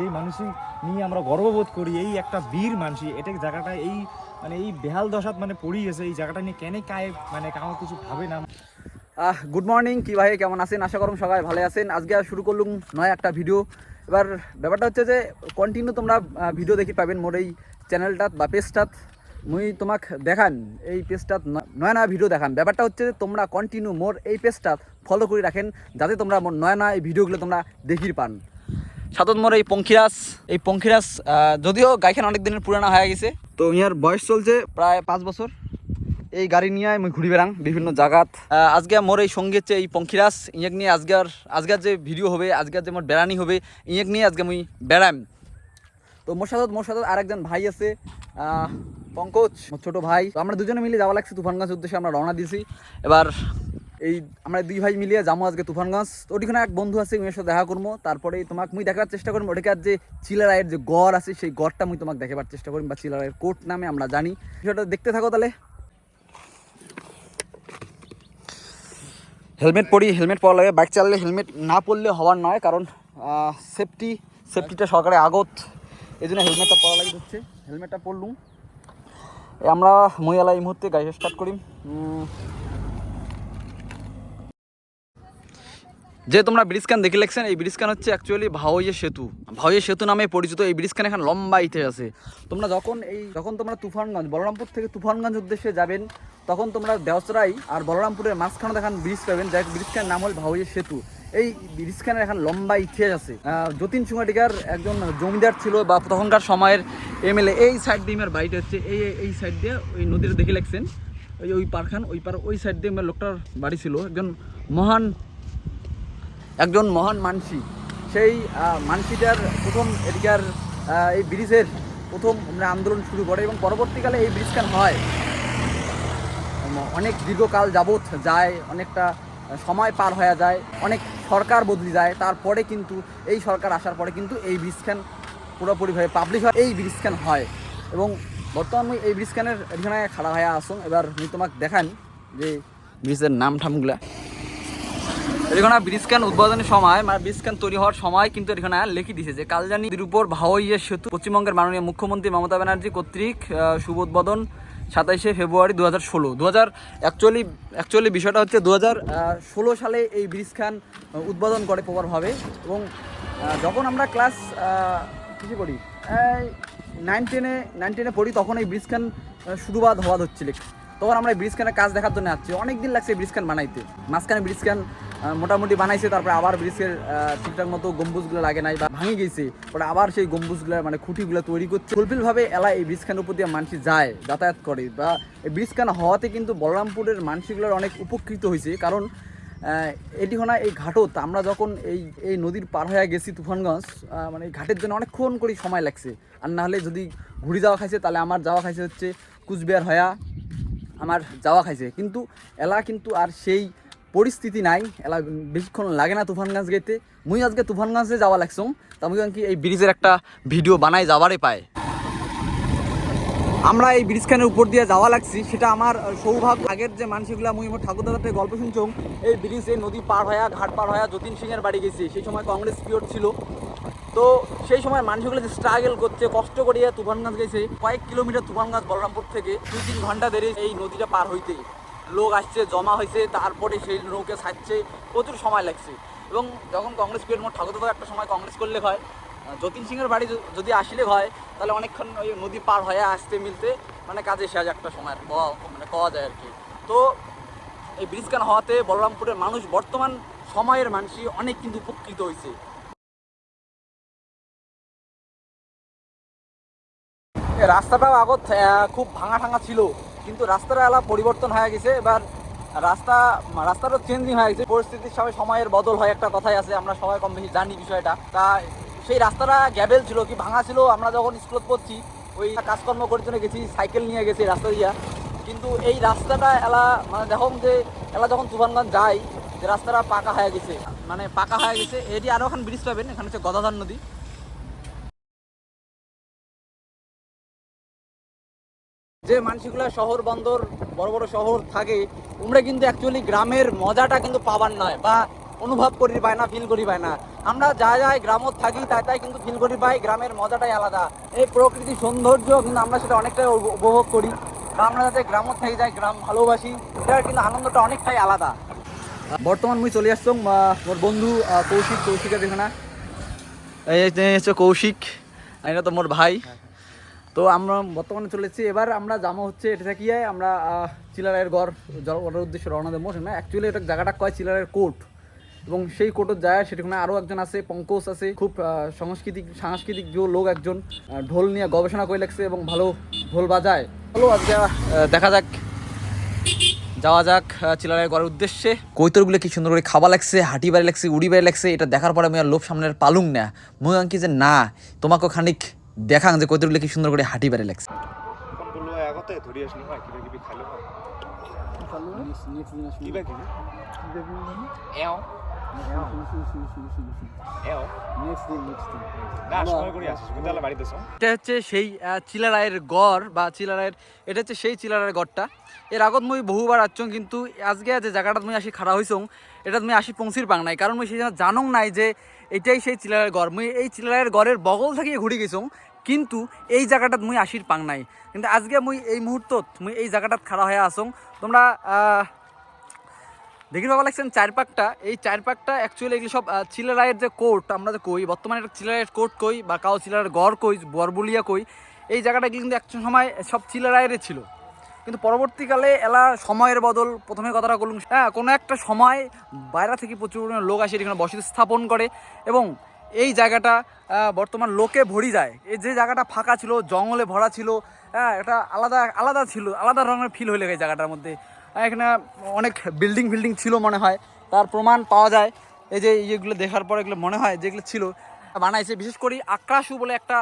যেই মানুষই নিয়ে আমরা গর্ববোধ করি, এই একটা বীর মানুষ এটা জায়গাটা এই মানে এই বেহাল দশাত মানে পড়ি গেছে, এই জায়গাটা নিয়ে কেন কায় মানে কাউ কিছু ভাবে না। গুড মর্নিং কি ভাই, কেমন আছেন? আশা করুন সবাই ভালো আছেন। আজকে শুরু করলুম নয় একটা ভিডিও এবার ব্যাপারটা হচ্ছে যে কন্টিনিউ তোমরা ভিডিও দেখি পাবেন মোর এই চ্যানেলটাত বা পেজটাত মুই তোমাক দেখান, এই পেজটাত নয়া নয়া ভিডিও দেখান। ব্যাপারটা হচ্ছে যে, তোমরা কন্টিনিউ মোর এই পেজটাত ফলো করে রাখেন, যাতে তোমরা মোর নয়া নয়া এই ভিডিওগুলো তোমরা দেখির পান। সাতত মোর এই পঙ্খিরাস এই পঙ্খিরাস যদিও গাইখান অনেক দিনের পুরানা হয়ে গেছে। তো ইয়ার বয়স চলছে প্রায় পাঁচ বছর। এই গাড়ি নিয়ে আমি ঘুরি বেড়াং বিভিন্ন জায়গাত আজকে মোর এই সঙ্গে হচ্ছে এই পঙ্খিরাস ইয়েক নিয়ে আজকের আজকের যে ভিডিও হবে আজকের যে মোর বেড়ানি হবে ইয়েক নিয়ে আজকে মুই বেড়াম। তো মোর সাথে মোর সাথে আরেকজন ভাই আছে পঙ্কজ ছোট ভাই। আমরা দুজনে মিলে যাওয়া লাগছে তুফানগঞ্জ উদ্দেশ্যে আমরা রওনা দিয়েছি এবার এই আমরা দুই ভাই মিলিয়ে যাব আজকে তুফানগঞ্জ। তো ওটিখানে এক বন্ধু আছে উমের সাথে দেখা করব। তারপরে তোমাকে মুই দেখার চেষ্টা করব। ওটাকে যে চিলারায়ের যে গড় আছে, সেই গড়টা মুই তোমাকে দেখাবার চেষ্টা করি বা চিলারায়ের কোট নামে আমরা জানি। সেটা দেখতে থাকো তাহলে। হেলমেট পরি, হেলমেট পরা লাগে। বাইক চালালে হেলমেট না পরলে হওয়ার নয়, কারণ সেফটি সেফটিটা সরকারে আগত। এই জন্য হেলমেটটা পরা লাগে হচ্ছে। হেলমেটটা পরলুম। আমরা মহিয়ালা এই মুহূর্তে গাড়ি স্টার্ট করি যে তোমরা ব্রিজ খান দেখে লেখছেন, এই ব্রিজ খান হচ্ছে অ্যাকচুয়ালি ভাওয়ে সেতু। ভাওয়ে সেতু নামে পরিচিত, এই ব্রিজ খান এখন লম্বা ইতিহাস আছে। তোমরা যখন এই যখন তোমরা তুফানগঞ্জ, বলরামপুর থেকে তুফানগঞ্জ উদ্দেশ্যে যাবেন, তখন তোমরা দেওসরাই আর বলরামপুরের মাঝখানে দেখান ব্রিজ পাবেন যাই ব্রিজ খানের নাম হল ভাওয়ে সেতু। এই ব্রিজ খানের এখন লম্বা ইতিহাস আছে। যতীন চুঙাটিকার একজন জমিদার ছিল বা তখনকার সময়ের এমএলএ, এই সাইড দিয়ে আমার বাড়িটা হচ্ছে, এই এই- সাইড দিয়ে ওই নদীটা দেখে লেখছেন। ওই ওই পারখান, ওই পার ওই সাইড দিয়ে আমার লোকটার বাড়ি ছিল। একজন মহান একজন মহান মানসি। সেই মানসিটার প্রথম এদিকার এই ব্রিজের প্রথম মানে আন্দোলন শুরু করে এবং পরবর্তীকালে এই ব্রিজখান হয়? অনেক দীর্ঘকাল যাবৎ যায়, অনেকটা সময় পার হয়ে যায়, অনেক সরকার বদলি যায়, তারপরে কিন্তু এই সরকার আসার পরে কিন্তু এই ব্রিজখান পুরোপুরিভাবে পাবলিশ হয়, এই ব্রিজখান হয়? এবং বর্তমান আমি এই ব্রিজখানের এখানে খাড়া হয়ে আসুন, এবার আমি তোমাকে দেখান যে ব্রিজের নাম ঠামগুলা। এখানে ব্রিজ ক্যান উদ্বোধনের সময় মানে ব্রিজ ক্যান তৈরি হওয়ার সময় কিন্তু এখানে লিখে দিয়েছে যে কালজানি উপর ভাওয়াইয়া সেতু, পশ্চিমবঙ্গের মাননীয় মুখ্যমন্ত্রী মমতা ব্যানার্জি কর্তৃক শুভ উদ্বোধন সাতাইশে ফেব্রুয়ারি দু হাজার ষোলো। দু হাজার অ্যাকচুয়ালি অ্যাকচুয়ালি বিষয়টা হচ্ছে দু হাজার ষোলো সালে এই ব্রিজ খান উদ্বোধন করে প্রপারভাবে এবং যখন আমরা ক্লাস কিছু করি নাইন টেনে নাইন টেনে পড়ি, তখন এই ব্রিজ খান শুরুবাদ হওয়া হচ্ছিল তখন আমরা এই ব্রিজ খানের কাজ দেখার জন্য আসছি। অনেক দিন লাগছে ব্রিজ খান বানাইতে। মাঝখানে ব্রিজ খান মোটামুটি বানাইছে, তারপরে আবার ব্রিজের ঠিকঠাক মতো গম্বুজগুলো লাগে নাই বা ভাঙে গেছে। পরে আবার সেই গম্বুজগুলো মানে খুঁটিগুলো তৈরি করছে। ফুলফিলভাবে এলা এই ব্রিজ খানের উপর দিয়ে মানুষ যায়, যাতায়াত করে। বা এই ব্রিজ খান হওয়াতে কিন্তু বলরামপুরের মানুষগুলোর অনেক উপকৃত হয়েছে। কারণ এটি হনা এই ঘাটত আমরা যখন এই এই নদীর পার হয়ে গেছি তুফানগঞ্জ মানে এই ঘাটের জন্য অনেকক্ষণ করে সময় লাগছে। আর না হলে যদি ঘুরি যাওয়া খাইছে, তাহলে আমার যাওয়া খাইছে হচ্ছে কুচবিহার হয়া, আমার যাওয়া খাইছে। কিন্তু এলা কিন্তু আর সেই পরিস্থিতি নাই, এলা বেশিক্ষণ লাগে না তুফানগঞ্জ গেতে মুই আজকে তুফানগঞ্জে যাওয়া লাগছো তা আমি কি এই ব্রিজের একটা ভিডিও বানাই যাবারে পায়। আমরা এই ব্রিজখানের উপর দিয়ে যাওয়া লাগছি। সেটা আমার সৌভাগ্য। আগের যে মানুষগুলো, মুই আমার ঠাকুর দাদাতে গল্প শুনছম, এই ব্রিজ, এই নদী পার হয়া ঘাট পার হয়া যতীন সিংয়ের বাড়ি গেছি। সেই সময় কংগ্রেস পিরিয়ড ছিল। তো সেই সময় মানুষগুলো যে স্ট্রাগল করছে, কষ্ট করিয়া তুফানগঞ্জ গেছে। কয়েক কিলোমিটার তুফানগঞ্জ, বলরামপুর থেকে দুই তিন ঘণ্টা দেরি এই নদীটা পার হইতে লোক আসছে, জমা হয়েছে, তারপরে সেই নৌকে ছাড়ছে, প্রচুর সময় লাগছে। এবং যখন কংগ্রেস পিরিয়ড মোট ঠাকুর একটা সময় কংগ্রেস করলে হয়। যতীন সিংয়ের বাড়ি যদি আসলে হয়, তাহলে অনেকক্ষণ ওই নদী পার হয়ে আসতে মিলতে মানে কাজে শেষ একটা সময় মানে কওয়া যায় আর কি। তো এই ব্রিজ কান হওয়াতে বলরামপুরের মানুষ বর্তমান সময়ের মানুষই অনেক কিন্তু উপকৃত হয়েছে। রাস্তাটাও আগত খুব ভাঙা ঠাঙা ছিল। কিন্তু রাস্তাটা এলা পরিবর্তন হয়ে গেছে। এবার রাস্তা, রাস্তাটা চেঞ্জিং হয়ে গেছে। পরিস্থিতির সবাই সময়ের বদল হয়, একটা কথাই আছে, আমরা সবাই কম বেশি জানি বিষয়টা। তা সেই রাস্তাটা গ্যাবেল ছিল কি ভাঙা ছিল, আমরা যখন স্কুলত পড়ছি, ওই কাজকর্ম করার জন্য গেছি, সাইকেল নিয়ে গেছি রাস্তা দিয়া। কিন্তু এই রাস্তাটা এলা মানে দেখো যে, এলা যখন তুফানগঞ্জ যায়, যে রাস্তাটা পাকা হয়ে গেছে মানে পাকা হয়ে গেছে, এটি আরও এখন ব্রিজ পাবেন, এখানে হচ্ছে গদাধার নদী। যে মানুষগুলো শহর বন্দর, বড় বড় শহর থাকে তোমরা কিন্তু অ্যাকচুয়ালি গ্রামের মজাটা কিন্তু পাবার নয় বা অনুভব করি পাই না ফিল করি পাই না। আমরা যা যাই গ্রামত থাকি, তাই তাই কিন্তু ফিল করি পাই গ্রামের মজাটাই আলাদা। এই প্রকৃতির সৌন্দর্য কিন্তু আমরা সেটা অনেকটাই উপ- উপভোগ করি বা আমরা যাতে গ্রামত থেকে, যাই গ্রাম ভালোবাসি, এটার কিন্তু আনন্দটা অনেকটাই আলাদা। বর্তমান মুই চলে আসছো মোর বন্ধু কৌশিক, কৌশিকের না এই হচ্ছে কৌশিক এটা তো মোর ভাই। তো আমরা বর্তমানে চলেছি এবার আমরা জামা হচ্ছে এটা থেকে আমরা আহ, চিলারের গড় যাওয়ার উদ্দেশ্যে রওনা দেবো। না অ্যাকচুয়ালি এটা জায়গাটা কয়? চিলারের কোর্ট। এবং সেই কোর্টত যায় সেখানে আরও একজন আছে পঙ্কজ আছে। খুব সাংস্কৃতিক সাংস্কৃতিক যে লোক একজন ঢোল নিয়ে গবেষণা করে লাগছে এবং ভালো ঢোল বাজায়। ভালো আজকে দেখা যাক যাওয়া যাক আহ, চিলারের গড়ের উদ্দেশ্যে। কৈতরগুলো কি সুন্দর করে খাওয়া লাগছে হাঁটি বাড়ি লাগছে উড়ি বাড়ি লাগছে এটা দেখার পরে আমি আর লোভ সামনের পালুং না। আঙ্কি যে না তোমাকে খানিক দেখাং যে কৈতরগুলো কি সুন্দর করে হাঁটি বাড়ি লাগছে। এটা হচ্ছে সেই চিলারায়ের গড় বা চিলারায়ের এটা হচ্ছে সেই চিলারায়ের গড়টা। এর আগত মুই বহুবার আসছং, কিন্তু আজকে যে জায়গাটা মুই আসি খাড়া হইছং এটা তুমি আসি পৌঁছির পাং নাই। কারণ মুই সেই জানং নাই যে এটাই সেই চিলারের গড়। মুই এই চিলারের গড়ের বগল থেকে ঘুরে গেছং কিন্তু এই জায়গাটাত মুই আসির পাং নাই। কিন্তু আজকে মুই এই মুহূর্তত মুই এই জায়গাটাত খাড়া হয়ে আসং তোমরা দেখি বাবা লাগছেন চার পাকটা এই চার পাকটা অ্যাকচুয়ালি এগুলো সব চিলারায়ের যে কোর্ট আমরা যে কই, বর্তমানে এটা চিলারায়ের কোর্ট কই, বা কাউ চিলারের গড় কই, বরবুলিয়া কই, এই জায়গাটা কিন্তু এক সময় সব চিলারায়েরই ছিল। কিন্তু পরবর্তীকালে এলা সময়ের বদল, প্রথমে কথাটা বলুন হ্যাঁ কোনো একটা সময় বাইরে থেকে প্রচুর লোক আসে, এখানে বসতি স্থাপন করে, এবং এই জায়গাটা বর্তমান লোকে ভরি যায়। এই যে জায়গাটা ফাঁকা ছিল, জঙ্গলে ভরা ছিল হ্যাঁ এটা আলাদা আলাদা ছিল, আলাদা রঙের ফিল হয়ে এই জায়গাটার মধ্যে। এখানে অনেক বিল্ডিং ফিল্ডিং ছিল মনে হয়। তার প্রমাণ পাওয়া যায়। এই যে ইয়েগুলো দেখার পর এগুলো মনে হয় যেগুলো ছিল, বানাইছে। বিশেষ করে আক্রাসু বলে একটা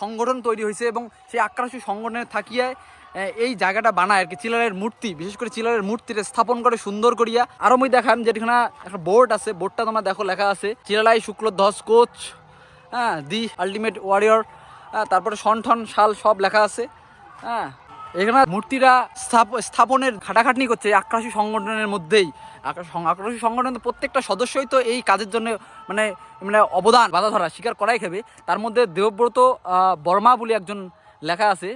সংগঠন তৈরি হয়েছে এবং সেই আক্রাসু সংগঠনে থাকিয়ে এই জায়গাটা বানায় আর কি, চিলারের মূর্তি, বিশেষ করে চিলারের মূর্তিটা স্থাপন করে সুন্দর করিয়া। আরও মই দেখাম যেখানে একটা বোর্ড আছে বোর্ডটা তোমরা দেখো লেখা আছে চিলালাই শুক্ল ধস কোচ হ্যাঁ দি আলটিমেট ওয়ারিয়র তারপরে সন্ঠন শাল সব লেখা আছে হ্যাঁ। এখানে মূর্তিরা স্থাপ- স্থাপনের খাটাখাটনি করছে আক্রাসী সংগঠনের মধ্যেই। আক্রাস- সং- আক্রাসী সংগঠনের প্রত্যেকটা সদস্যই তো এই কাজের জন্য মানে মানে অবদান, বাধা ধরা, স্বীকার করাই খাবে। তার মধ্যে দেবব্রত বর্মা বলে একজন লেখা আছে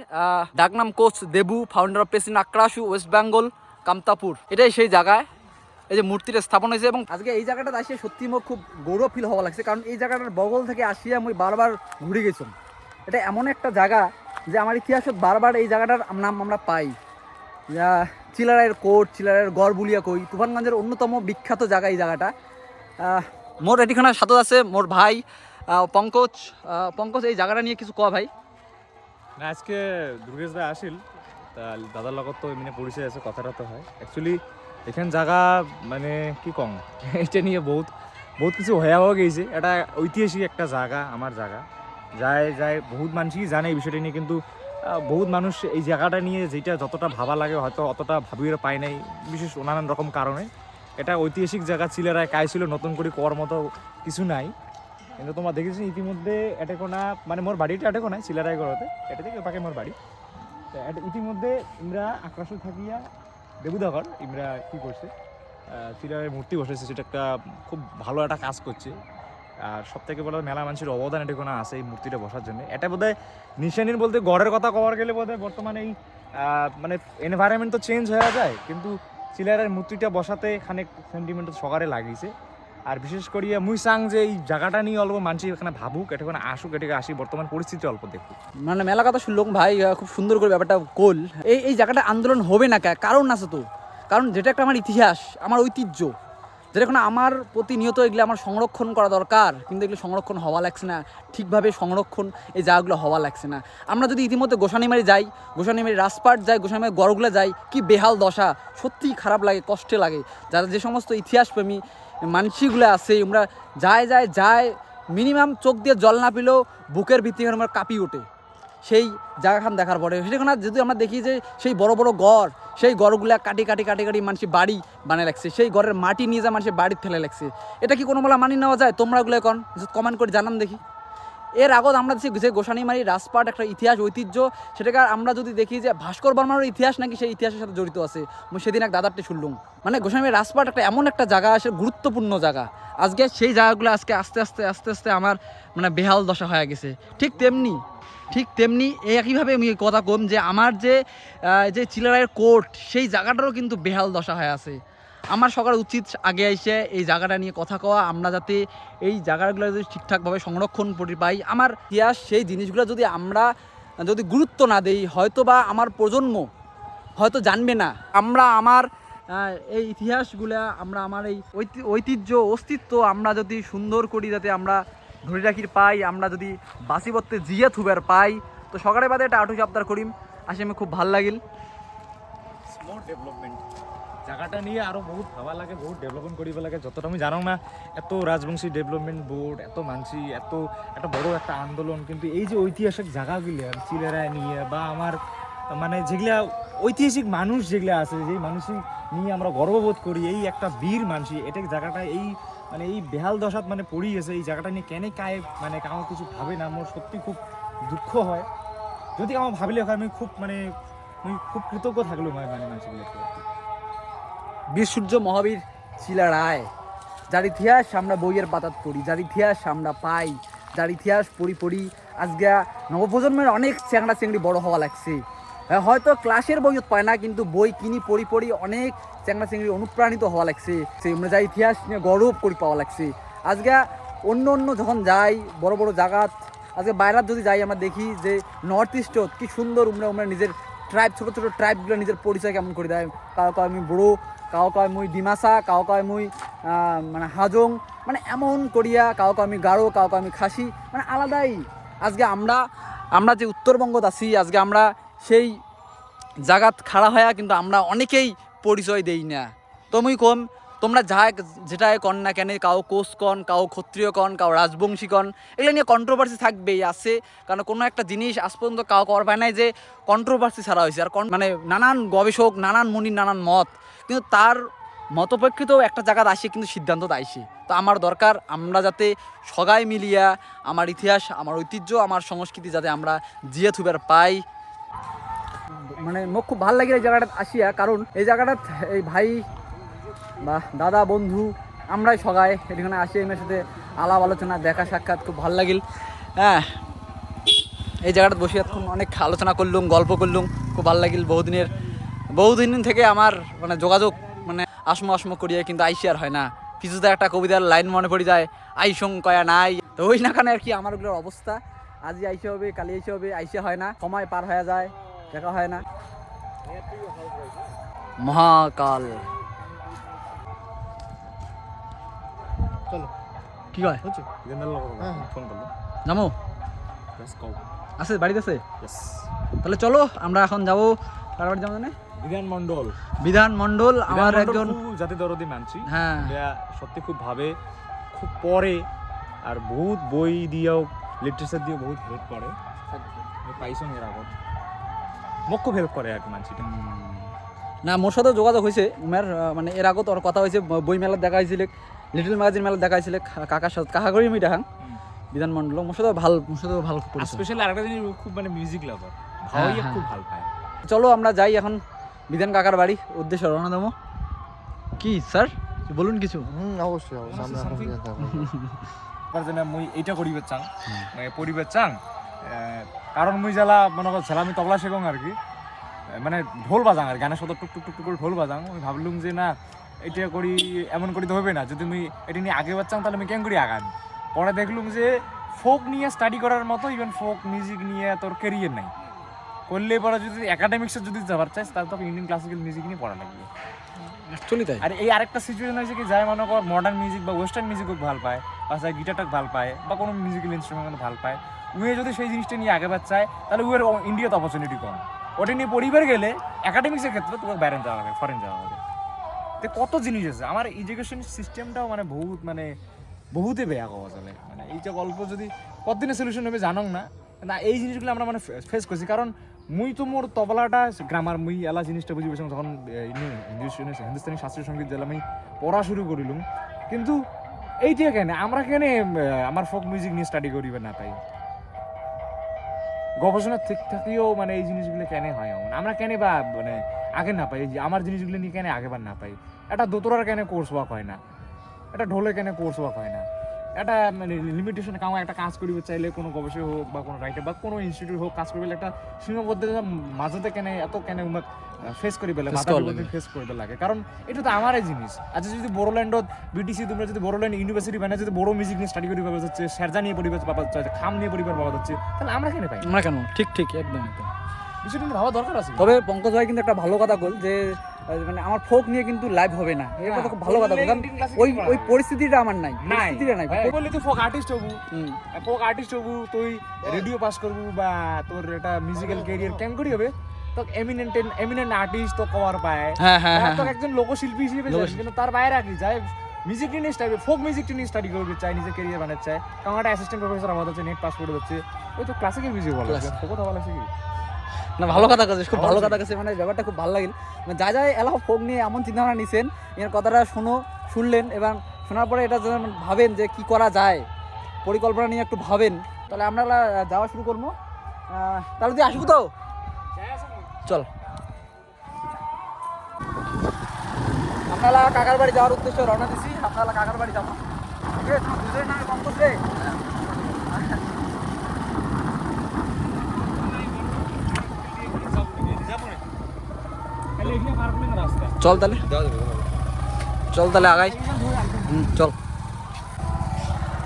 ডাকনাম Koch Debu founder of president AKRASU west Bengal Kamtapur. এটাই সেই জায়গায়, এই যে মূর্তিটা স্থাপন হয়েছে এবং আজকে এই জায়গাটা আসিয়ে সত্যি মোর খুব গৌরব ফিল হওয়া লাগছে, কারণ এই জায়গাটার বগল থেকে আসিয়া আমি বারবার ঘুরে গেছি এটা এমন একটা জায়গা যে আমার ইতিহাসত বারবার এই জায়গাটার নাম আমরা পাই। চিলারায়ের কোট, চিলারায়ের গড় বুলিয়া কই, তুফানগঞ্জের অন্যতম বিখ্যাত জায়গা এই জায়গাটা। মোর এটিখানে সাথে আছে মোর ভাই পঙ্কজ পঙ্কজ, এই জায়গাটা নিয়ে কিছু কয় ভাই? আজকে দুর্গেশ ভাই আসিল, তা দাদার লগত তো এমনি পরিচয় আছে, কথাটা তো হয়। অ্যাকচুয়ালি এখান জায়গা মানে কি কম? এটা নিয়ে বহুত বহুত কিছু হয়ে হয়ে গেছে। এটা ঐতিহাসিক একটা জায়গা আমার জায়গা যায় যায়, বহুত মানুষই জানে এই বিষয়টা নিয়ে, কিন্তু বহুত মানুষ এই জায়গাটা নিয়ে যেটা যতটা ভাবা লাগে, হয়তো অতটা ভাবিয়ে পায় নাই, বিশেষ নানান রকম কারণে। এটা ঐতিহাসিক জায়গা ছিলেরায় কায় ছিল, নতুন করে করার মতো কিছু নাই। কিন্তু তোমার দেখেছি ইতিমধ্যে এটা কোনা মানে মোর বাড়িটা এটা কোনায় চিলারায় গড়তে এটা থেকে পাকে মোর বাড়ি। এটা ইতিমধ্যে ইমরা আকাশ থাকিয়া দেবুদাগর ইমরা কি করছে? আহ, চিলারের মূর্তি বসেছে সেটা একটা খুব ভালো একটা কাজ করছে। আর সব থেকে বড় মেলা মানুষের অবদান এটা কোনো আছে এই মূর্তিটা বসার জন্য। এটা বোধহয় নিশানির বলতে গড়ের কথা কওয়ার গেলে বোধহয় বর্তমানে এই মানে এনভায়রনমেন্ট তো চেঞ্জ হয়ে যায় কিন্তু চিলারের মূর্তিটা বসাতে খানিক সেন্টিমেন্ট সকারে লাগিয়েছে। আর বিশেষ করিয়া মুই চাং যে এই জায়গাটা নিয়ে অল্প মানুষ এখানে ভাবুক এটা আসুক, এটাকে আসি, বর্তমান পরিস্থিতি অল্প দেখুক মানে মেলা কথা শুনলাম ভাই খুব সুন্দর করে ব্যাপারটা কোল। এই এই জায়গাটা আন্দোলন হবে না কারণ আছে তো। কারণ যেটা একটা আমার ইতিহাস, আমার ঐতিহ্য। এখন আমার প্রতিনিয়ত এগুলো আমার সংরক্ষণ করা দরকার। কিন্তু এগুলো সংরক্ষণ হওয়া লাগছে না। ঠিকভাবে সংরক্ষণ এই জায়গাগুলো হওয়া লাগছে না। আমরা যদি ইতিমধ্যে গোসানিমারি যাই, গোসানিমারি রাজপাট যাই, গোসানিমারি গড়গুলো যাই, কি বেহাল দশা। সত্যিই খারাপ লাগে, কষ্টে লাগে। যারা যে সমস্ত ইতিহাসপ্রেমী মানসিগুলো আছে আমরা যায় যায় যায় মিনিমাম চোখ দিয়ে জল না পেলেও বুকের ভিত্তি আমার কাঁপি ওঠে। সেই জায়গাখান দেখার পরে, সেখানে যদি আমরা দেখি যে সেই বড় বড় গড়, সেই গড়গুলা কাটি কাটি কাটি কাটি মানুষ বাড়ি বানিয়ে লাগছে সেই ঘরের মাটি নিয়ে যা মানুষের বাড়ি ফেলে লাগছে এটা কি কোনো বলা মানি নেওয়া যায়? তোমরা ওগুলো কন কমেন্ট করে জানান দেখি। এর আগত আমরা দেখছি যে গোসানিমারি রাজপাট একটা ইতিহাস, ঐতিহ্য, সেটাকে আমরা যদি দেখি যে ভাস্কর বর্মার ইতিহাস নাকি সেই ইতিহাসের সাথে জড়িত আছে সেদিন এক দাদারটি শুনলুম। মানে গোসানিমারি রাজপাট একটা এমন একটা জায়গা, সে গুরুত্বপূর্ণ জায়গা। আজকে সেই জায়গাগুলো আজকে আস্তে আস্তে আস্তে আস্তে আমার মানে বেহাল দশা হয়ে গেছে। ঠিক তেমনি ঠিক তেমনি একইভাবে আমি কথা কম যে আমার যে যে চিলারায়ের কোর্ট, সেই জায়গাটারও কিন্তু বেহাল দশা হয়ে আছে। আমার সবার উচিত আগে এসে এই জায়গাটা নিয়ে কথা কওয়া, আমরা যাতে এই জায়গাগুলো যদি ঠিকঠাকভাবে সংরক্ষণ করি পাই। আমার ইতিহাস সেই জিনিসগুলো যদি আমরা যদি গুরুত্ব না দেই হয়তো বা আমার প্রজন্ম হয়তো জানবে না। আমরা আমার এই ইতিহাসগুলা, আমরা আমার এই ঐতিহ্য, অস্তিত্ব আমরা যদি সুন্দর করি, যাতে আমরা ধরে রাখির পাই, আমরা যদি বাসিবত্তে জিয়া থুবের পাই, তো সকালে বাদে এটা আটু আবদার করিম। আসে আমি খুব ভালো লাগিল। স্মart ডেভেলপমেন্ট জায়গাটা নিয়ে আরও বহুত ভাবা লাগে, বহুত ডেভেলপমেন্ট করিব লাগে। যতটা আমি জানো না, এত রাজবংশী ডেভেলপমেন্ট বোর্ড এত মানসি, এত একটা বড় একটা আন্দোলন। কিন্তু এই যে ঐতিহাসিক জায়গাগুলো চিলেরা নিয়ে বা আমার মানে যেগুলা ঐতিহাসিক মানুষ যেগুলা আছে, যেই মানুষই নিয়ে আমরা গর্ববোধ করি, এই একটা বীর মানসি, এটা জায়গাটা এই মানে এই বেহাল দশাত মানে পড়ি গেছে এই জায়গাটা নিয়ে কেন কায় মানে কাউ কিছু ভাবে না আমার সত্যি খুব দুঃখ হয়। যদি আমার ভাবিলে হয়, আমি খুব মানে আমি খুব কৃতজ্ঞ থাকল মানে মানে মানুষগুলোকে বীর মহাবীর শিলা রায়। যার ইতিহাস আমরা বইয়ের পাতাত পড়ি যার ইতিহাস আমরা পাই যার ইতিহাস পড়ি পড়ি আজকে নবপ্রজন্মের অনেক চ্যাংড়া চেংড়ি বড় হওয়া লাগছে। হ্যাঁ, হয়তো ক্লাসের বইত পায় না কিন্তু বই কিনি পড়ি পড়ি অনেক চ্যাংড়া চেংড়ি অনুপ্রাণিত হওয়া লাগছে। সেই আমরা যা ইতিহাস নিয়ে গৌরব করি পাওয়া লাগছে। আজকে অন্য অন্য যখন যাই বড় বড় জায়গাত আজকে বাইরাত যদি যাই আমরা দেখি যে নর্থ ইস্টত কি সুন্দর উমরা উমরা নিজের ট্রাইব ছোট ছোট ট্রাইবগুলো নিজের পরিচয় কেমন করে দেয়? কাউ কয় মুই বড়ো, কাউ কয় মুই ডিমাসা, কাউ কয় মুই মানে হাজং মানে এমন করিয়া কাউ কয় আমি গাঢ়, কাউ কয় আমি খাসি মানে আলাদাই। আজকে আমরা আমরা যে উত্তরবঙ্গত আছি আজকে আমরা সেই জাগাত খাড়া হয়া কিন্তু আমরা অনেকেই পরিচয় দেই না। তো মুই কম তোমরা যা যেটাই কন না কেন কাউ কোষ কন কাউ ক্ষত্রিয় কন কাউ রাজবংশী কন, এগুলো নিয়ে কন্ট্রোভার্সি থাকবেই, আছে। কারণ কোনো একটা জিনিস আজ পর্যন্ত কাউ কর পায় নাই যে কন্ট্রোভার্সি ছাড়া হয়েছে। আর মানে নানান গবেষক, নানান মুনির নানান মত, কিন্তু তার মতপ্রেক্ষিতেও একটা জায়গায় আসে কিন্তু সিদ্ধান্ত আইসে তো আমার দরকার আমরা যাতে সগাই মিলিয়া আমার ইতিহাস, আমার ঐতিহ্য, আমার সংস্কৃতি যাতে আমরা জিয়ে থুবার পাই। মানে মোক খুব ভালো লাগে এই জায়গাটা আসিয়া, কারণ এই জায়গাটা এই ভাই বা দাদা, বন্ধু, আমরাই সগাই এখানে আসি এর সাথে আলাপ, আলোচনা, দেখা, সাক্ষাৎ, খুব ভালো লাগিল। হ্যাঁ এই জায়গাটা বসে এখন অনেক আলোচনা করলুম, গল্প করলুম, খুব ভালো লাগিল বহুদিনের, বহুদিন থেকে আমার মানে যোগাযোগ মানে আসমো আসমো করিয়া কিন্তু আইসি আর হয় না। কিছুতে একটা কবিতার লাইন মনে পড়ে যায় আইসং কয়া নাই। তো ওই না কারণে আর কি আমার ওগুলোর অবস্থা। আজই আইসে হবে কালি আইসে হবে, আইসে হয় না, সময় পার হয়ে যায়, দেখা হয় না। মহাকাল। চলো কি জেনারেল হ্যাঁ। ফোন করল জামো আছে বাড়িতে আছে? তাহলে চলো আমরা এখন যাব। কার বাড়ি যাব বিধান মণ্ডল। বিধান বিধান আমার একজন জাতি দরদি মানছি। হ্যাঁ সত্যি খুব ভাবে খুব পড়ে আর বহুত বই দিয়েও লিটারেচার দিয়ে বহুত হেল্প করে। পাইছো এর আগত? মোক খুব হেল্প করে আর কি মানছিটা না মোর সাথে যোগাযোগ হয়েছে উমের মানে এর আগত ওর কথা হয়েছে বই মেলাত দেখা হয়েছিল লিটল ম্যাগাজিন মেলা দেখা হয়েছিল কাকার সাথে কাকা করি আমি দেখান বিধান মণ্ডল মোর সাথে ভালো মোর সাথে ভালো। স্পেশালি আরেকটা জিনিস খুব মানে মিউজিক লাভার ভাওয়াই হ্যাঁ। খুব ভালো পায়। চলো আমরা যাই এখন বিধান কাকার বাড়ি উদ্দেশ্য রওনা দেবো। কি স্যার? বলুন কিছু। হুম অবশ্যই অবশ্যই আমরা। তার জন্য মুই এইটা করিবে চাং মানে পরিবেশ চাং আহ, কারণ মুই জ্বালা মনে কর ঝালা আমি তবলা শেখং আর কি মানে ঢোল বাজাং আর গানের সাথে টুক টুক টুক টুক করে ঢোল বাজাং। আমি ভাবলুম যে না এটা করি এমন করি তো হবে না। যদি মুই এটা নিয়ে আগে বাচ্চাং তাহলে আমি কেন করি আগান? পরে দেখলুম যে ফোক নিয়ে স্টাডি করার মতো ইভেন ফোক মিউজিক নিয়ে তোর ক্যারিয়ার নাই। করলে পরে যদি একাডেমিক্সে যদি যাবার চাইস তাহলে তোকে ইন্ডিয়ান ক্লাসিক্যাল মিউজিক নিয়ে পড়া লাগবে। অ্যাকচুয়ালি তাই? আর এই আরেকটা সিচুয়েশন হয়েছে কি যায় মনে কর মডার্ন মিউজিক বা ওয়েস্টার্ন মিউজিক খুব ভালো পায় বা যায় গিটারটা ভালো পায় বা কোনো মিউজিক্যাল ইনস্ট্রুমেন্ট ভালো পায় উয়ে যদি সেই জিনিসটা নিয়ে আগে চায় তাহলে উয়ের ইন্ডিয়াতে অপরচুনিটি কম। ওটা নিয়ে পরিবার গেলে একাডেমিক্সের ক্ষেত্রে তোমাকে বাইরে যাওয়া হবে ফরেন যাওয়া হবে তো কত জিনিস আছে? আমার এডুকেশন সিস্টেমটাও মানে বহুত মানে বহুতে বেয়া কওয়া চলে মানে এইটা গল্প যদি কতদিনে সলিউশন হবে জানং না। না, এই জিনিসগুলো আমরা মানে ফেস করছি। কারণ মুই তো মোর তবলাটা গ্রামার মুই এলা জিনিসটা বুঝি পেয়েছিলাম ইনি- হিন্দুস্তানি শাস্ত্রীয় সংগীত যেলাম আমি পড়া শুরু করিলুম। কিন্তু এইটা কেন? আমরা কেন আমার ফোক মিউজিক নিয়ে স্টাডি করিবে না পাই গবেষণা ঠিক থাকিও মানে এই জিনিসগুলো কেন হয় আমরা কেন বা মানে আগে না পাই আমার জিনিসগুলো নিয়ে কেন আগেবার না পাই? এটা দোতরার কেন কোর্স ওয়ার্ক হয় না। এটা ঢোলে কেন কোর্স ওয়ার্ক হয় না। এটা মানে লিমিটেশন কামা একটা কাজ করিবে চাইলে কোনো গবেষক হোক বা কোনো রাইটার বা কোনো ইনস্টিটিউট হোক কাজ করিবে একটা সীমাবদ্ধতা মাঝেতে কেন এত কেন ফেস করা বিপত্তি ফেস করিবে লাগে। কারণ এটা তো আমারই জিনিস। আচ্ছা যদি বড়োল্যান্ডত বিটিসি তোমরা যদি বড়োল্যান্ড ইউনিভার্সিটি বানায় যদি বড় মিউজিক নিয়ে স্টাডি করিবে যাচ্ছে শেরজা নিয়ে পরিবেশ পাওয়া যাচ্ছে খাম নিয়ে পরিবার পাওয়া যাচ্ছে তাহলে আমরা কেন পাই? আমরা কেন? ঠিক ঠিক একদম একদম। বিষয়টা ভাবা দরকার আছে। তবে পঙ্কজ ভাই কিন্তু একটা ভালো কথা বল যে মানে আমার ফোক নিয়ে কিন্তু লাইভ হবে না। এটা তো খুব ভালো কথা বল কারণ ওই ওই পরিস্থিতিটা আমার নাই পরিস্থিতিটা নাই। বললি তুই ফোক আর্টিস্ট হবু। ফোক আর্টিস্ট হবু তুই রেডিও পাস করবু বা তোর একটা মিউজিক্যাল ক্যারিয়ার কেন করি হবে? তো এমিনেন্ট এমিনেন্ট আর্টিস্ট তো কভার পায়। হ্যাঁ হ্যাঁ হ্যাঁ, হ্যাঁ তো একজন লোকশিল্পী হিসেবে। কিন্তু তার বাইরে কি যায়। মিউজিক নিয়ে স্টাডি ফোক মিউজিক নিয়ে স্টাডি করতে চায় নিজের ক্যারিয়ার বানাতে চায়। কারণ একটা অ্যাসিস্ট্যান্ট প্রফেসর আমাদের হচ্ছে নেট পাস করে যাচ্ছে ওই তো ক্লাসিক্যাল মিউজিক বলা কথা বলা আছে কি? না ভালো কথা কাছে খুব ভালো কথা কাছে মানে ব্যাপারটা খুব ভালো লাগিল। মানে যা যা এলাকা ফোক নিয়ে এমন চিন্তাভাবনা নিছেন এর কথাটা শুনো শুনলেন এবং শোনার পরে এটা যেন ভাবেন যে কি করা যায় পরিকল্পনা নিয়ে একটু ভাবেন। তাহলে আমরা যাওয়া শুরু করব। তাহলে তুই আসব তো? চল। আপনারা কাকার বাড়ি যাওয়ার উদ্দেশ্যে রওনা দিছি আপনারা কাকার বাড়ি যাব। ঠিক আছে? দুজনের নামে চল তাহলে। চল তাহলে আগাই। হুম, চল।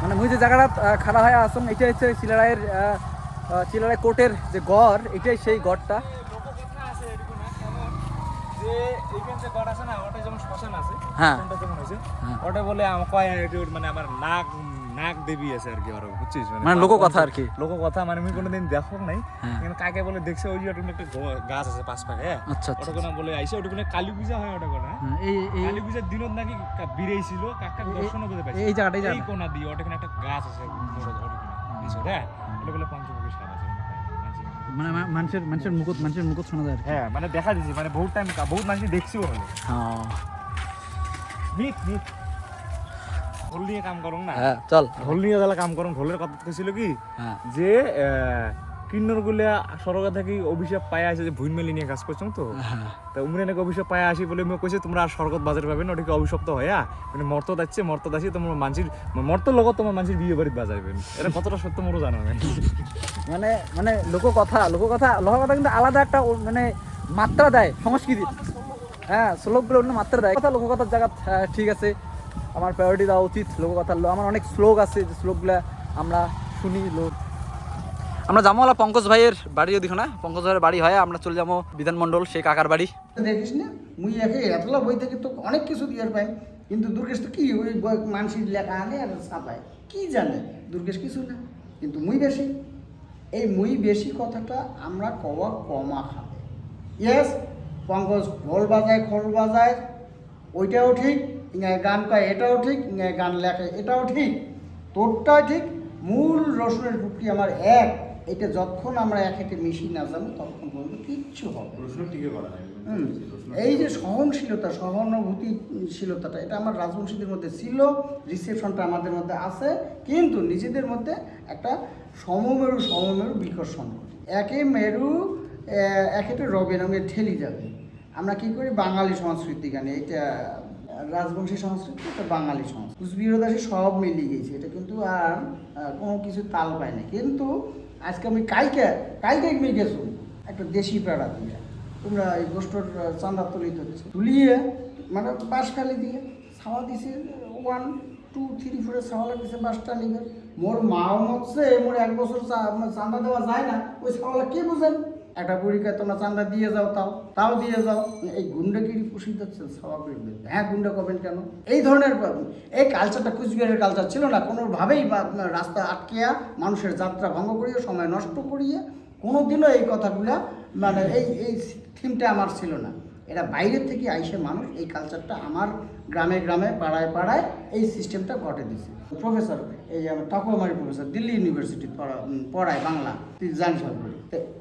মানে মুই যে জায়গাটা খাড়া হয়ে আসুন এটা হচ্ছে চিলারায়ের চিলারায় কোর্টের যে গড় এটাই সেই গড়টা যে এইখানে যে গড় আছে না ওটা যেমন শ্মশান আছে হ্যাঁ। যেমন হয়েছে হ্যাঁ। ওটা বলে আমার কয় মানে আমার নাক নাক দেবী আছে আর কি ওর বুঝছিস? মানে লোককথা আর কি। লোক কথা মানে আমি কোনোদিন দেখো নাই। হ্যাঁ। কিন্তু কাকে বলে দেখছে ওই যে একটা গাছ আছে পাঁচ পাকে হ্যাঁ? আচ্ছা আচ্ছা ওটা কোনো বলে আইসে ওটা কোনো কালী পূজা হয় ওটা কোনো হ্যাঁ? এই এই কালী পূজার দিনত নাকি কা- বীরেছিল কাকা দর্শন করতে পাইছে। এই জায়গাটা এই এই কোনা দিয়ে ওটা কোনো একটা গাছ আছে বড় ওটা কোনো ওটা বলে পঞ্চমুখী সাপ আছে মানে মানুষের মানুষের মুকুট মানুষের মুকুট শোনা যায় হ্যাঁ মানে দেখা দিছি মানে বহুত টাইম বহুত মানুষ দেখছিও হ্যাঁ। মিথ মিথ। ঢোল নিয়ে কাম করুন না? হ্যাঁ চল। ঢোল নিয়ে তাহলে কাম করুন ঢোলের কথা ছিল কি? হ্যাঁ। যে কিন্নরগুলা সরকার থেকে অভিশাপ পায় আছে যে ভুইন মেলি নিয়ে কাজ তো? হ্যাঁ। তা উমরে নাকি অভিশাপ পায় আসি বলে আমি কইছে তোমরা আর স্বর্গত বাজার পাবে না ওটাকে অভিশপ্ত হয়া মানে মর্ত যাচ্ছে মর্ত দাসি তোমার লগত তোমার বিয়ে বাড়িতে বাজাইবেন এটা কতটা সত্য মোরও জানা নাই। মানে মানে লোককথা লোককথা লোককথা কিন্তু আলাদা একটা মানে মাত্রা দেয় সংস্কৃতি। হ্যাঁ শ্লোকগুলো অন্য মাত্রা দেয়। কথা লোককথার জায়গা হ্যাঁ, ঠিক আছে। আমার প্রায়োরিটি দেওয়া উচিত লোককথার আমার অনেক শ্লোক আছে, যে শ্লোকগুলো আমরা শুনি লোক আমরা যাব হলো পঙ্কজ ভাইয়ের বাড়ি যদি না? পঙ্কজ ভাইয়ের বাড়ি হয়, আমরা চলে যাব বিধানমণ্ডল, সেই কাকার বাড়ি। দেখিস না? মুই একে এতলা বই থেকে তো অনেক কিছু দিয়ে পাই, কিন্তু দুর্গেশ তো কি ওই মানসির লেখা আনে আর ছাপায়? কি জানে? দুর্গেশ কিছু না, কিন্তু মুই বেশি। এই মুই বেশি কথাটা আমরা কওয়া কমা খাবে। ইয়েস পঙ্কজ ঢোল বাজায়, খোল বাজায়, ওইটাও ঠিক। ইংরাজি গান কয় এটাও ঠিক ইংরাজি গান লেখে এটাও ঠিক তোরটা ঠিক মূল রসুনের পুটকি আমার এক এটা যতক্ষণ আমরা এক একটা মিশিয়ে না যাব তখন পর্যন্ত কিচ্ছু হবে। এই যে সহনশীলতা সহানুভূতিশীলতাটা এটা আমার রাজবংশীদের মধ্যে ছিল রিসেপশনটা আমাদের মধ্যে আছে কিন্তু নিজেদের মধ্যে একটা সমমেরু সমমেরু বিকর্ষণ করি। একে মেরু একেতে রবে রঙে ঠেলি যাবে। আমরা কি করি? বাঙালি সংস্কৃতি গানে এটা রাজবংশী সংস্কৃতি, একটা বাঙালি সংস্কৃতি। কুচবিহার দাসে সব মিলিয়ে গেছে। এটা কিন্তু আর কোনো কিছু তাল পায় না। কিন্তু আজকে আমি কাইকে কাইকে আমি গেছো। একটা দেশি পেড়া দিয়ে। তোমরা এই গোষ্ঠর চাঁদা তুলি হচ্ছে তুলিয়ে মানে বাঁশখালি দিয়ে ছাওয়া দিছে ওয়ান টু থ্রি ফোরে ছাওয়া লাগতেছে বাসটা নিবে মোর মা মতছে মোর এক বছর চা- মানে চাঁদা দেওয়া যায় না। ওই ছাওয়ালা কে বুঝেন? একটা বুড়িকে তোমরা চান্দা দিয়ে যাও তাও তাও দিয়ে যাও। এই গুন্ডাগিরি পুষি যাচ্ছে স্বাভাবিক হ্যাঁ গুন্ডা করবেন কেন? এই ধরনের এই কালচারটা কুচবিহারের কালচার ছিল না। কোনোভাবেই রাস্তা আটকেয়া মানুষের যাত্রা ভঙ্গ করিয়ে, সময় নষ্ট করিয়ে কোনোদিনও এই কথাগুলা মানে এই এই থিমটা আমার ছিল না। এরা বাইরের থেকে আইসে মানুষ এই কালচারটা আমার গ্রামে গ্রামে, পাড়ায় পাড়ায় এই সিস্টেমটা ঘটে দিছে। প্রফেসর এই টাকুয়ামারি প্রফেসর দিল্লি ইউনিভার্সিটি পড়া পড়ায় বাংলা, তুই জানিস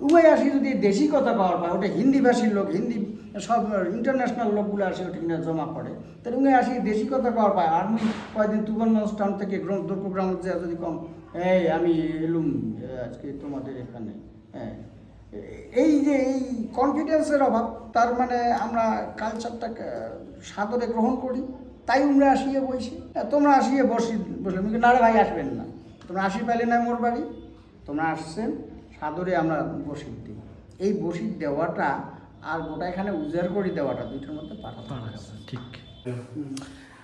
উভয় আসি যদি দেশি কথা পাওয়ার পায়, ওটা হিন্দি ভাষীর লোক, হিন্দি, সব ইন্টারন্যাশনাল লোকগুলো আসে, ওটা কিনা জমা পড়ে। তাহলে উনি আসি দেশি কথা পাওয়ার পায়, আর মুই কয়েকদিন তুগনগঞ্জ টাউন থেকে দুর্গগ্রাম যে যদি কম, এই আমি এলুম আজকে তোমাদের এখানে হ্যাঁ এই যে এই কনফিডেন্সের অভাব তার মানে আমরা কালচারটাকে সাদরে গ্রহণ করি তাই আমরা আসিয়ে বসি হ্যাঁ, তোমরা আসিয়ে বসি বসলে। আমি না রে ভাই আসবেন না। তোমরা আসি পাইলে না মোর বাড়ি। তোমরা আসছেন সাদরে আমরা বসির দিই। এই বসির দেওয়াটা আর গোটা এখানে উজাড় করে দেওয়াটা দুইটার মধ্যে পাঠাতে ঠিক।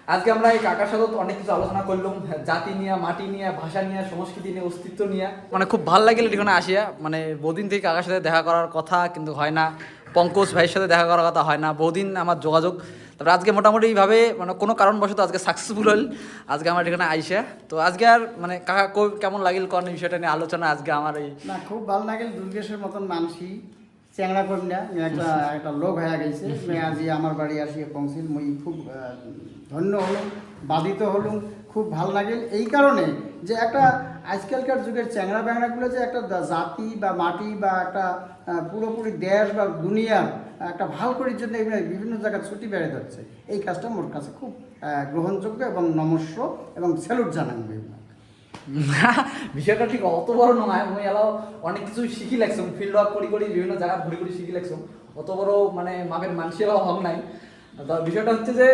আজকে আমরা এই কাকার সাথে অনেক কিছু আলোচনা করলাম জাতি নিয়ে মাটি নিয়ে ভাষা নিয়ে সংস্কৃতি নিয়ে অস্তিত্ব নিয়ে। মানে খুব ভালো লাগল এখানে আসিয়া। মানে বহুদিন থেকে কাকার সাথে দেখা করার কথা কিন্তু হয় না। পঙ্কজ ভাইয়ের সাথে দেখা করার কথা হয় না। বহুদিন আমার যোগাযোগ। তারপরে আজকে মোটামুটি এইভাবে মানে কোনো কারণবশত আজকে সাকসেসফুল হল। আজকে আমার এখানে আইসা। তো আজকে আর মানে কাকা কই- কেমন লাগিল কোন বিষয়টা নিয়ে আলোচনা আজকে আমার এই না খুব ভালো লাগিল। দুর্গেশের মতন মানসি। চ্যাংড়া করি না একটা একটা লোক হয়ে গেছে। আজি আমার বাড়ি আসিয়ে পৌঁছিল। মুই খুব ধন্য হলুম, বাধিত হলুম, খুব ভালো লাগিল এই কারণে যে একটা আজকালকার যুগের চ্যাংরা ব্যাংড়াগুলো যে একটা জাতি বা মাটি বা একটা পুরোপুরি দেশ বা দুনিয়া একটা ভালো করার জন্য এগুলো বিভিন্ন জায়গায় ছুটি বেড়ে যাচ্ছে। এই কাজটা মোর কাছে খুব গ্রহণযোগ্য এবং নমস্য এবং স্যালুট জানাব বিষয়টা ঠিক অত বড় নয় মুই এলাও অনেক কিছু শিখি লাগছম ফিল্ড ওয়ার্ক করি করি, বিভিন্ন জায়গা ঘুরি ঘুরি শিখি লাগছম অত বড় মানে মাপের মানুষ এলাও হক নাই। বিষয়টা হচ্ছে যে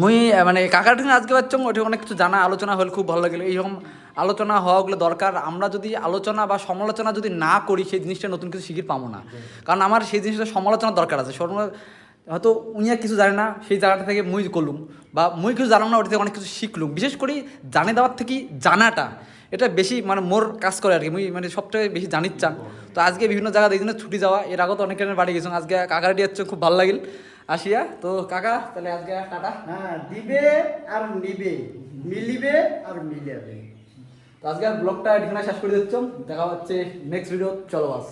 মুই মানে কাকার ঠিক আজকে পাচ্ছ ওটা অনেক কিছু জানা, আলোচনা হল খুব ভালো লাগল। এইরকম আলোচনা হওয়াগুলো দরকার। আমরা যদি আলোচনা বা সমালোচনা যদি না করি, সেই জিনিসটা নতুন কিছু শিখির পাবো না। কারণ আমার সেই জিনিসটা সমালোচনার দরকার আছে। হয়তো উনি আর কিছু জানে না, সেই জায়গাটা থেকে মুই করলুম। বা মুই কিছু জানলাম না, ওটা থেকে অনেক কিছু শিখলুম। বিশেষ করে জানে দেওয়ার থেকে জানাটা, এটা বেশি মানে মোর কাজ করে আর কি মুই মানে সবথেকে বেশি জানির চান। তো আজকে বিভিন্ন জায়গা এই ছুটি যাওয়া, এর আগত অনেকের বাড়ি গেছিলাম। আজকে কাকার হচ্ছে খুব ভালো লাগিল। আসিয়া তো কাকা তাহলে আজকে টাটা। হ্যাঁ দিবে আর নিবে। মিলিবে আর মিলাবে তো আজকে ব্লগটা এখানে শেষ করে দিচ্ছ। দেখা হচ্ছে নেক্সট ভিডিও চলো বাস।